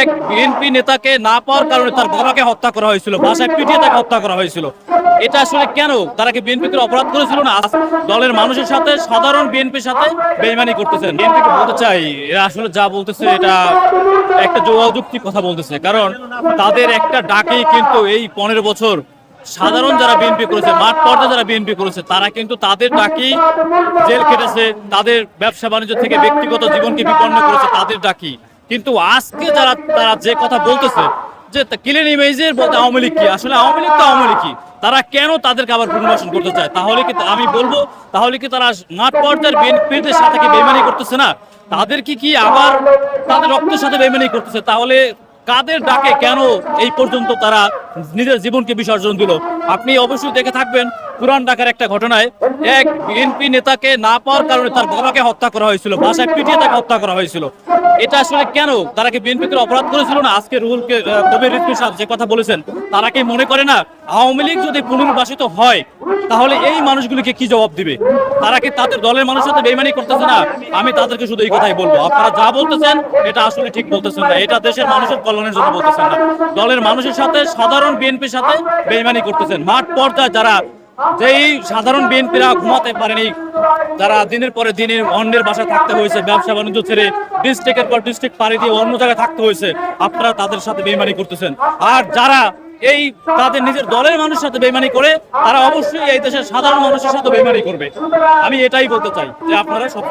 এক বিএনপি নেতাকে না পাওয়ার কারণে তার বাবাকে হত্যা করা হয়েছিল, বাসায় পিটিয়ে তাকে হত্যা করা হয়েছিল। এটা আসলে কেন? তারা কি বিএনপি অপরাধ করেছিল না? দলের মানুষের সাথে, সাধারণ বিএনপির সাথে বেইমানি করতেছেন। বিএনপিকে বলতে চাই, এরা আসলে যা বলতেছে, এটা একটা যুক্তি কথা বলতেছে। কারণ তাদের একটা ডাকেই কিন্তু এই পনেরো বছর সাধারণ যারা বিএনপি করেছে, মাঠ পর্যায়ে যারা বিএনপি করেছে, তারা কিন্তু তাদের ডাকি জেল কেটেছে তাদের ব্যবসা বাণিজ্য থেকে ব্যক্তিগত জীবনকে বিপন্ন করেছে, তাদের ডাকি কিন্তু আজকে যারা, তারা যে কথা বলতেছে, যে কিলেন ইমেজের বলতে আওয়ামী লীগ কি? আসলে আওয়ামী লীগ তো আওয়ামী লীগ কি? তারা কেন তাদেরকে আবার পুনর্বাসন করতে চায়? তাহলে কি আমি বলব, তাহলে কি তারা মাঠ পর্যায়ের বিএনপিদের সাথে কি বেমানি করতেছে না? তাদের কি কি আবার তাদের রক্তের সাথে বেমানি করতেছে? তাহলে কাদের ডাকে কেন এই পর্যন্ত তারা নিজের জীবনকে বিসর্জন দিল? আপনি অবশ্যই দেখে থাকবেন পুরান ঢাকার একটা ঘটনায় এক বিএনপি নেতাকে না পাওয়ার কারণে তার বাবাকে হত্যা করা হয়েছিল, বাসায় পিটিয়ে তাকে হত্যা করা হয়েছিল। এটা আসলে কেন? তারা কি বিএনপি অপরাধ করেছিল না? আজকে রুহুলকে কবির রিজভী সাহেব যে কথা বলেছেন, তারা কি মনে করে না আওয়ামী লীগ যদি পুনর্বাসিত হয়, তাহলে এই মানুষগুলিকে কি জবাব দিবে? তারা কি তাদের দলের মানুষের সাথে বেইমানি করতেছে না? আমি তাদেরকে শুধু এই কথাই বলব। আপনারা যা বলতেছেন, এটা আসলে ঠিক বলতেছেন না। এটা দেশের মানুষের কল্যাণের জন্য বলতেছেন না। দলের মানুষের সাথে সাধারণ বিএনপির সাথে বেইমানি করতেছেন। মাঠ পর্যায়ে যারা, যেই সাধারণ বিএনপিরা ঘুমাতে পারেনি যারা দিনের পরে দিনে অন্যের বাসায় থাকতে হয়েছে, ব্যবসা বাণিজ্য ছেড়ে ডিস্ট্রিক্টের পর ডিস্ট্রিক্ট পাড়ি দিয়ে অন্য জায়গায় থাকতে হয়েছে আপনারা তাদের সাথে বেইমানি করতেছেন। আর যারা এই তাদের নিজের দলের মানুষের সাথে বেমানি করে, তারা অবশ্যই এই দেশের সাধারণ মানুষের সাথে বেমানি করবে। আমি এটাই বলতে চাই যে আপনারা সব